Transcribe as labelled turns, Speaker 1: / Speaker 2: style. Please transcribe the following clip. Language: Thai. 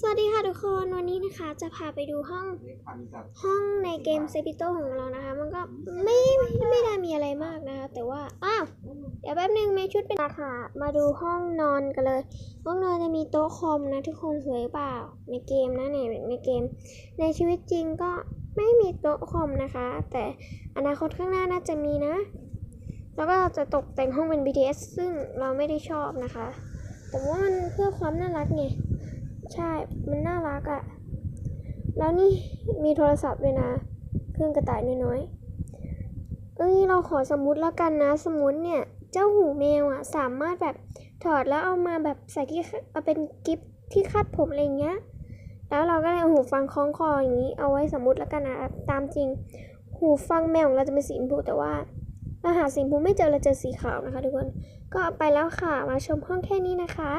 Speaker 1: สวัสดีค่ะทุกคนวันนี้นะคะจะพาไปดูห้องห้องในเกมเซปิโตของเรานะคะ มันก็ไม่ไม่ได้มีอะไรมากนะคะ แต่ว่าอ้าวเดี๋ยวแป๊บนึงมีชุดเป็นราคามาดูห้องนอนกันเลย ห้องนอนจะมีโต๊ะคอมนะทุกคนสวยเปล่าในเกมนะเนี่ยในเกม ในชีวิตจริงก็ไม่มีโต๊ะคอมนะคะ แต่อนาคตข้างหน้าน่าจะมีนะ แล้วก็จะตกแต่งห้องเป็น BTS ซึ่งเราไม่ได้ชอบนะคะ แต่ว่ามันเพื่อความน่ารักไง ใช่ มันน่ารักอะ่ะ แล้วนี่มีโทรศัพท์ด้วยนะ เครื่องกระต่ายน้อยๆ เอ้ยเราขอสมมุติแล้วกันนะ สมมุติเนี่ย เจ้าหูแมวอะ่ะ สามารถแบบถอดแล้วเอามาแบบใส่ที่เอาเป็นกิฟที่คาดผมอะไรเงี้ย แล้วเราก็เลยเอาหูฟังคล้องคออย่างนี้ เอาไว้สมมุติแล้วกันนะ ตามจริง หูฟังแมวของเราจะเป็นสีชมพูแต่ว่าเราหาสีชมพูไม่เจอเราเจอสีขาวนะคะทุกคน ก็ไปแล้วค่ะ มาชมห้องแค่นี้นะคะ